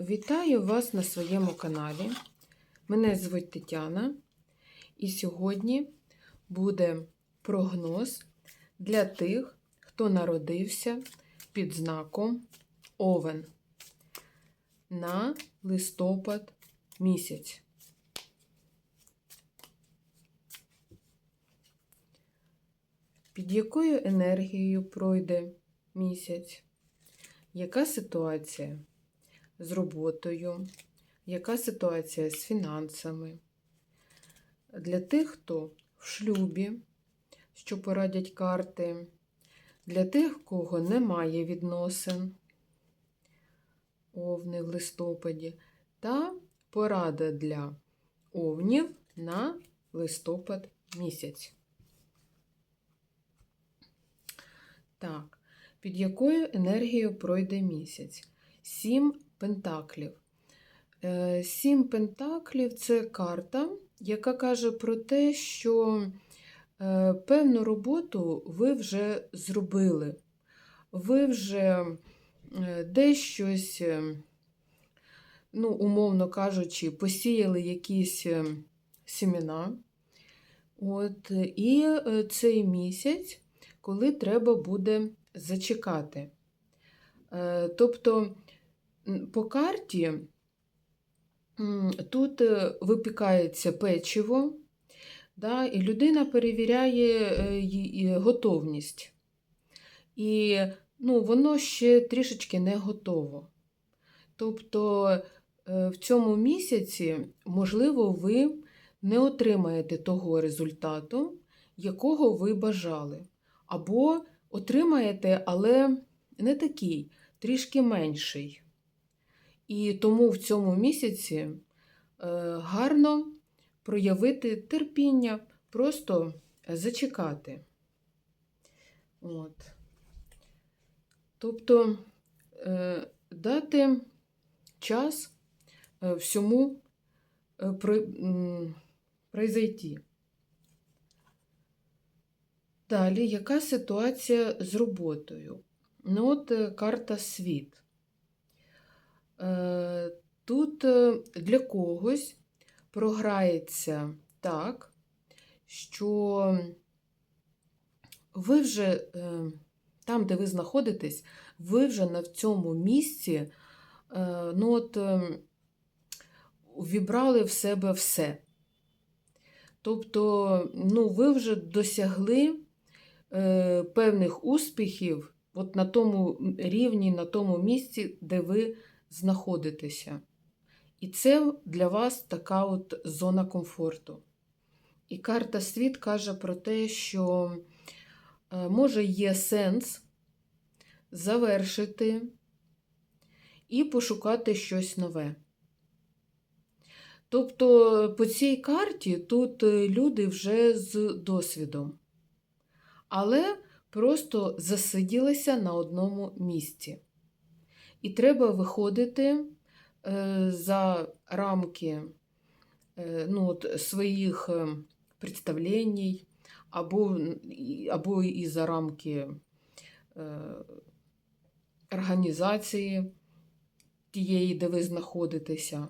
Вітаю вас на своєму каналі. Мене звуть Тетяна, і сьогодні буде прогноз для тих, хто народився під знаком Овен на листопад місяць. Під якою енергією пройде місяць? Яка ситуація з роботою? Яка ситуація з фінансами? Для тих, хто в шлюбі, що порадять карти, для тих, кого немає відносин овни в листопаді, та порада для овнів на листопад місяць. Так, під якою енергією пройде місяць? Сім пентаклів. Е, Сім пентаклів це карта, яка каже про те, що е, певну роботу ви вже зробили. Ви вже е, десь щось, е, ну, умовно кажучи, посіяли якісь сімена. От, і цей місяць коли треба буде зачекати. Тобто по карті тут е, випікається печиво, да, і людина перевіряє е, готовність. І ну, воно ще трішечки не готово. Тобто е, в цьому місяці, можливо, ви не отримаєте того результату, якого ви бажали. Або отримаєте, але не такий, трішки менший. І тому в цьому місяці е, гарно проявити терпіння, просто зачекати. От. Тобто е, дати час е, всьому произойти. Далі, яка ситуація з роботою? Ну, от карта світ. Е, Тут е, для когось програється так, що ви вже е, там, де ви знаходитесь, ви вже на цьому місці ну, от, вібрали в себе все. Тобто, ну, ви вже досягли е, певних успіхів от на тому рівні, на тому місці, де ви знаходитеся. І це для вас така от зона комфорту. І карта світ каже про те, що е, може є сенс завершити і пошукати щось нове. Тобто по цій карті тут е, люди вже з досвідом, але просто засиділися на одному місці. І треба виходити е, за рамки е, ну, от, своїх е, представлень, або, або і за рамки організації тієї, де ви знаходитеся.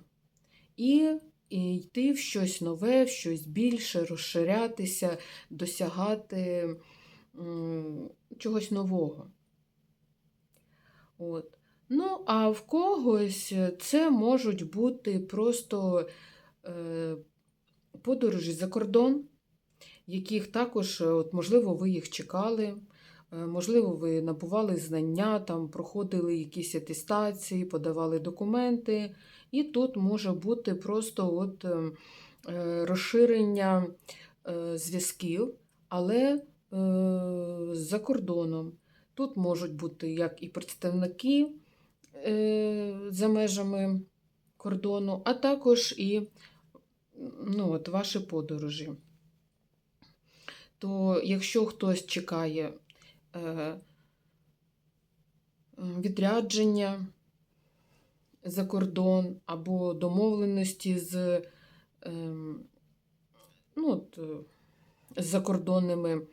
І, і йти в щось нове, в щось більше, розширятися, досягати чогось нового. От. Ну, а в когось це можуть бути просто е, подорожі за кордон, яких також, е, от, можливо, ви їх чекали, е, можливо, ви набували знання, там, проходили якісь атестації, подавали документи. І тут може бути просто от, е, е, розширення е, зв'язків, але е, за кордоном. Тут можуть бути як і представники е, за межами кордону, а також і ну, от, ваші подорожі. То якщо хтось чекає е, відрядження за кордон або домовленості з, ем, ну, от, е, з закордонними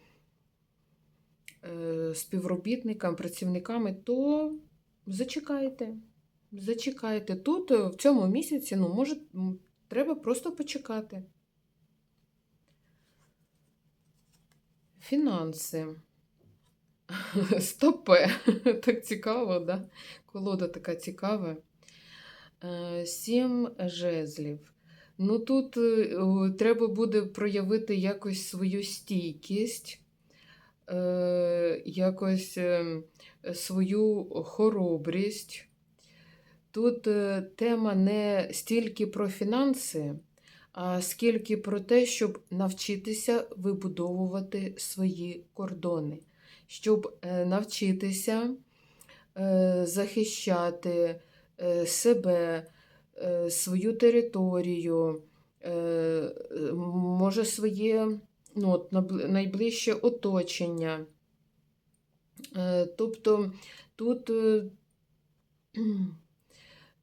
е, співробітниками, працівниками, то зачекайте. зачекайте. Тут е, в цьому місяці, ну, може, треба просто почекати. Фінанси. Стопе. Так цікаво, да? Колода така цікава. Е, Сім жезлів. Ну тут е, треба буде проявити якось свою стійкість, е, якось е, свою хоробрість. Тут е, тема не стільки про фінанси, а скільки про те, щоб навчитися вибудовувати свої кордони, щоб е, навчитися е, захищати себе, свою територію, може своє ну, от, найближче оточення. Е, Тобто тут е,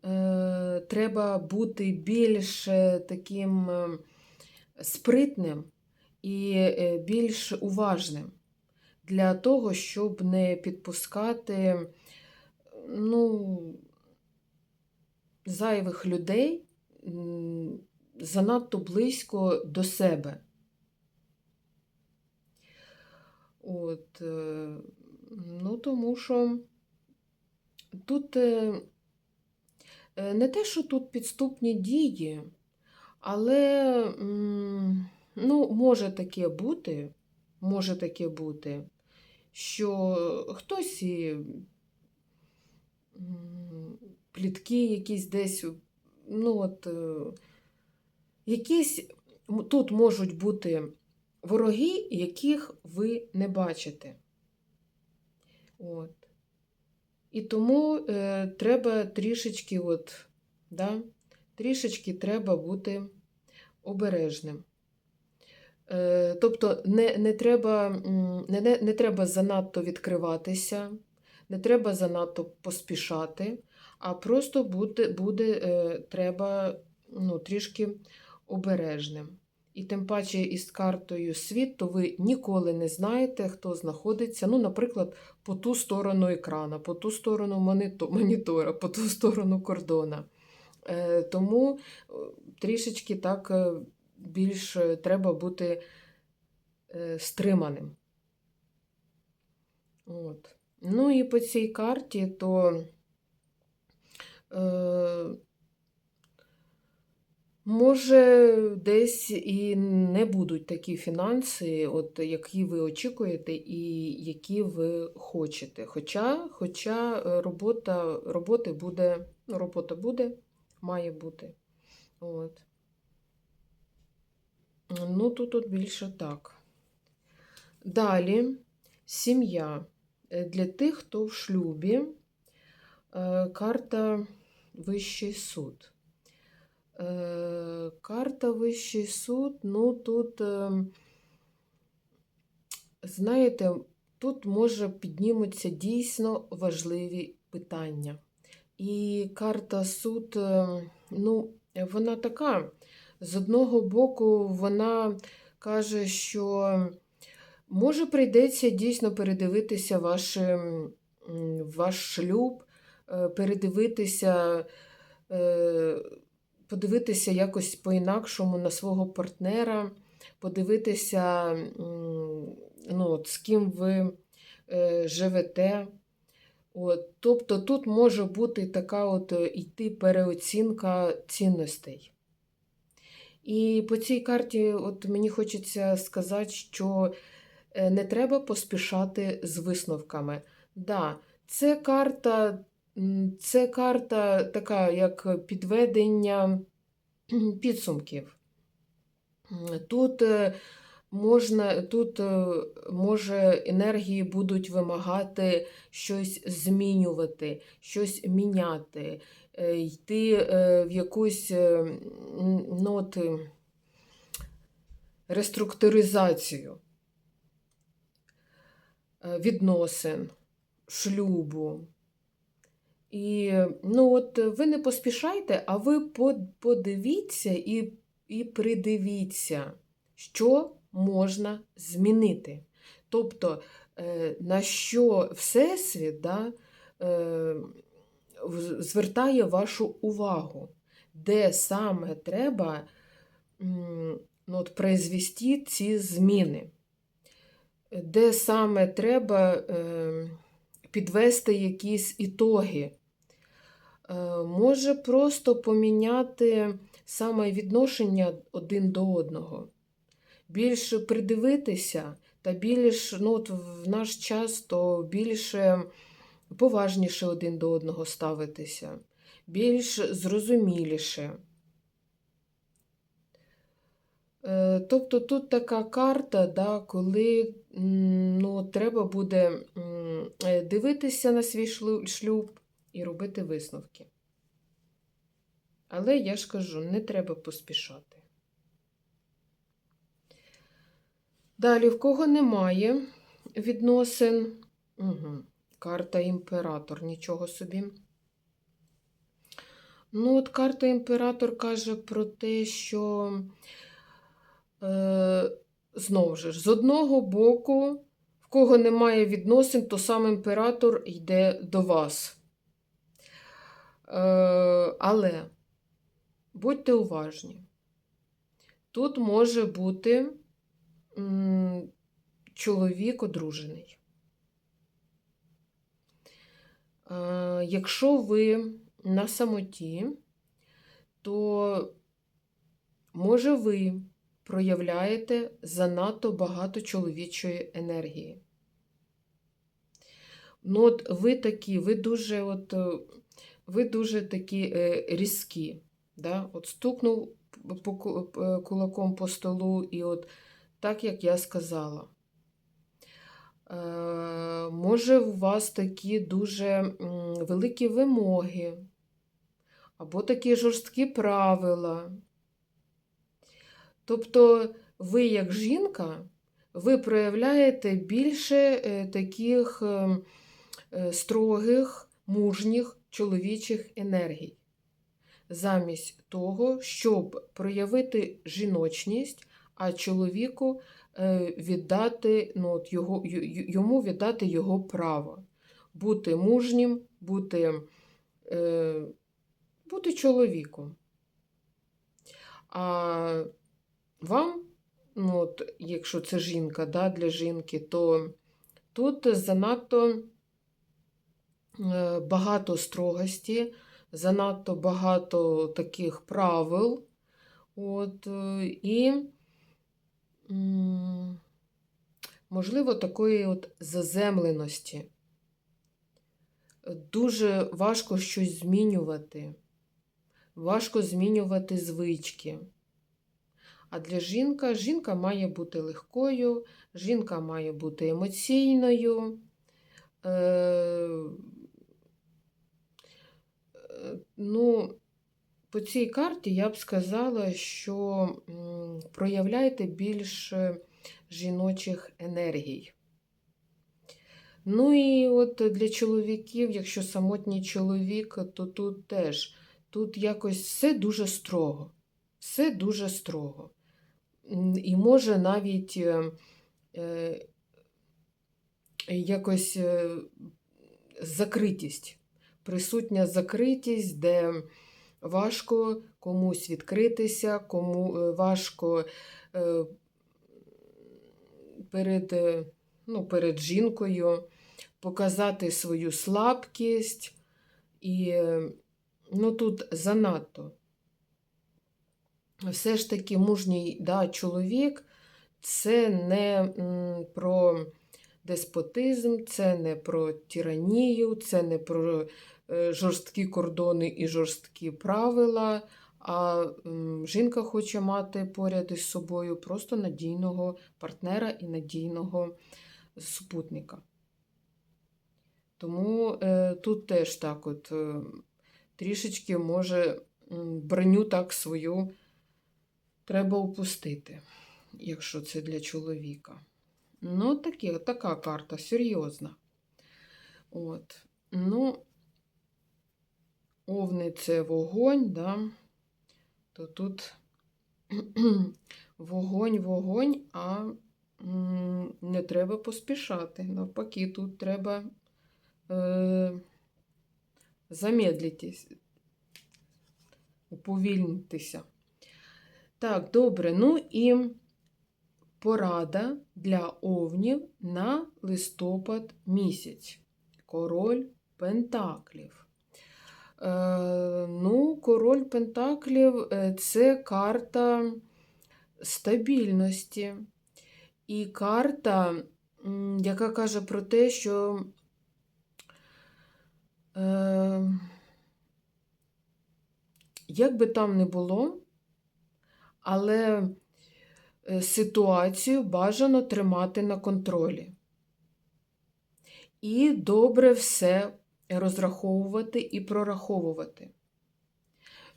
е, треба бути більш таким спритним і більш уважним для того, щоб не підпускати ну, зайвих людей занадто близько до себе. От, е, ну, тому що тут е, е, не те, що тут підступні дії, але ну, може таке бути, може таке бути, що хтось і плітки якісь десь, ну от, якісь тут можуть бути вороги, яких ви не бачите. От. І тому е, треба трішечки, от, да, трішечки треба бути обережним. Е, тобто не, не, треба, не, не, не треба занадто відкриватися, не треба занадто поспішати, а просто буде, буде е, треба ну, трішки обережним. І тим паче із картою світ, то ви ніколи не знаєте, хто знаходиться, ну, наприклад, по ту сторону екрана, по ту сторону монітора, по ту сторону кордона. Е, Тому е, трішечки так е, більш треба бути стриманим. От. Ну і по цій карті, то може десь і не будуть такі фінанси, от, які ви очікуєте і які ви хочете. Хоча, хоча робота, роботи буде, робота буде, має бути. От. Ну, тут от більше так. Далі сім'я. Для тих, хто в шлюбі, е, карта Вищий суд. Е, Карта Вищий суд, ну тут, знаєте, тут може піднімуться дійсно важливі питання. І карта суд, е, ну, вона така. З одного боку, вона каже, що може прийдеться дійсно передивитися ваш, ваш шлюб, е, передивитися, е, подивитися якось по-інакшому на свого партнера, подивитися, ну, от, з ким ви е, живете. От, тобто тут може бути така от е, йти переоцінка цінностей. І по цій карті от мені хочеться сказати, що е, не треба поспішати з висновками. Да, це карта, це карта така, як підведення підсумків. Тут е, можна, тут е, може енергії будуть вимагати щось змінювати, щось міняти, е, йти в якусь ну, реструктуризацію відносин, шлюбу. І ну, от ви не поспішайте, а ви подивіться і, і придивіться, що можна змінити. Тобто, е, на що Всесвіт да, е, звертає вашу увагу, де саме треба ну, от, произвести ці зміни, де саме треба е, підвести якісь ітоги. Е, може просто поміняти саме відношення один до одного, більше придивитися та більш, ну, от в наш час то більше поважніше один до одного ставитися, більш зрозуміліше. Е, Тобто тут така карта, да, коли ну, треба буде е, дивитися на свій шлюб і робити висновки. Але я ж кажу, не треба поспішати. Далі, в кого немає відносин, угу. карта імператор, нічого собі. Ну, от карта імператор каже про те, що е, знову ж, з одного боку, в кого немає відносин, то сам імператор йде до вас. Е, але будьте уважні. Тут може бути чоловік одружений. Е, Якщо ви на самоті, то може ви проявляєте занадто багато чоловічої енергії. Ну, от ви такі, ви дуже, от, ви дуже такі е, різкі. Да? От стукнув по е, кулаком по столу, і от так, як я сказала. Е, може, у вас такі дуже великі вимоги, або такі жорсткі правила. Тобто, ви, як жінка, ви проявляєте більше таких е, е, строгих, мужніх чоловічих енергій. Замість того, щоб проявити жіночність, а чоловіку е, віддати, ну, от його, йому віддати його право. Бути мужнім, бути, е, бути чоловіком. А вам, ну, от, якщо це жінка, да, для жінки, то тут занадто багато строгості, занадто багато таких правил. От, е, і, можливо, такої от заземленості. Дуже важко щось змінювати. Важко змінювати звички. А для жінка жінка має бути легкою, жінка має бути емоційною. Е, е, ну, по цій карті я б сказала, що проявляйте більше жіночих енергій. Ну і от для чоловіків, якщо самотній чоловік, то тут теж тут якось все дуже строго. Все дуже строго. І може навіть е, е, якось е, закритість, присутня закритість, де важко комусь відкритися, кому е, важко е, перед, е, ну, перед жінкою показати свою слабкість. І ну, тут занадто. Все ж таки мужній да, чоловік це не про деспотизм, це не про тиранію, це не про е, жорсткі кордони і жорсткі правила. А жінка хоче мати поряд із собою просто надійного партнера і надійного супутника. Тому е, тут теж так от е, трішечки може броню так свою треба опустити, якщо це для чоловіка. Ну, такі, така карта, серйозна. От. Ну, овни це вогонь, да? то тут вогонь, вогонь, а не треба поспішати. Навпаки, тут треба е, Замедлітесь, уповільнитеся. Так, добре. Ну і порада для овнів на листопад місяць. Король Пентаклів. Е, ну, король Пентаклів е, це карта стабільності. І карта, яка каже про те, що е, як би там не було, але ситуацію бажано тримати на контролі. І добре все розраховувати і прораховувати.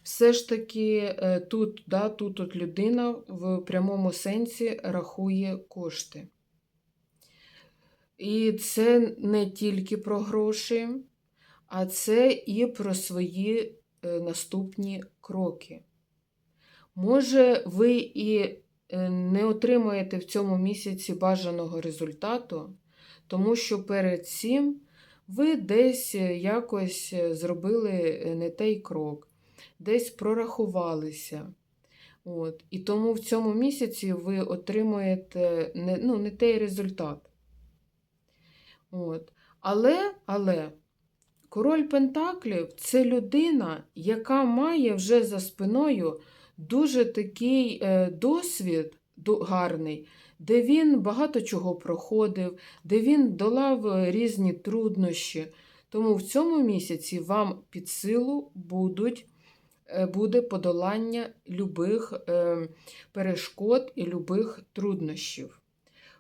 Все ж таки е, тут, да, тут от людина в прямому сенсі рахує кошти. І це не тільки про гроші, а це і про свої е, наступні кроки. Може, ви і е, не отримаєте в цьому місяці бажаного результату, тому що перед цим ви десь е, якось е, зробили е, не той крок, десь прорахувалися. От. І тому в цьому місяці ви отримуєте не, ну, не той результат. От. Але, але король Пентаклів це людина, яка має вже за спиною дуже такий е, досвід гарний, де він багато чого проходив, де він долав е, різні труднощі. Тому в цьому місяці вам під силу будуть, е, буде подолання любих перешкод і любих труднощів.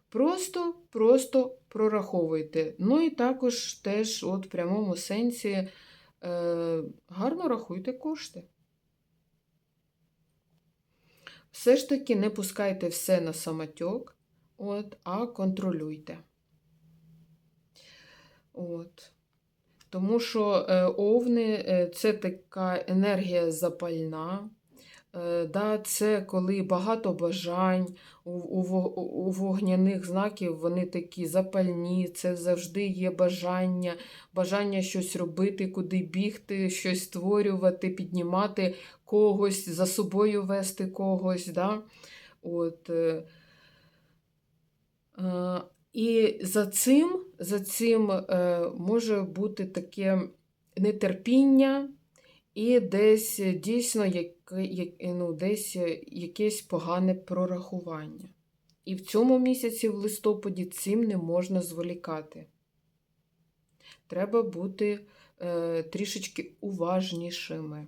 Просто, просто прораховуйте. Ну і також теж от в прямому сенсі гарно рахуйте кошти. Все ж таки не пускайте все на самотьок, от, а контролюйте. От. Тому що е, овни е, це така енергія запальна. Е, да, це коли багато бажань у, у, у вогняних знаків вони такі запальні, це завжди є бажання, бажання щось робити, куди бігти, щось створювати, піднімати когось, за собою вести когось. Да? От, е, е, і за цим, за цим е, може бути таке нетерпіння і десь дійсно ну, десь якесь погане прорахування. І в цьому місяці, в листопаді, цим не можна зволікати. Треба бути е, трішечки уважнішими.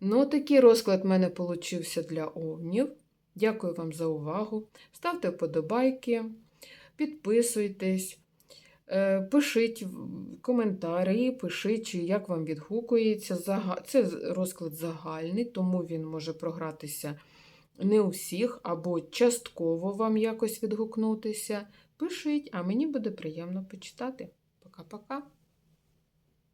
Ну, такий розклад в мене получився для овнів. Дякую вам за увагу. Ставте вподобайки, підписуйтесь, е, пишіть коментарі, пишіть, як вам відгукується. Це розклад загальний, тому він може програтися не у всіх, або частково вам якось відгукнутися. Пишіть, а мені буде приємно почитати. Пока-пока.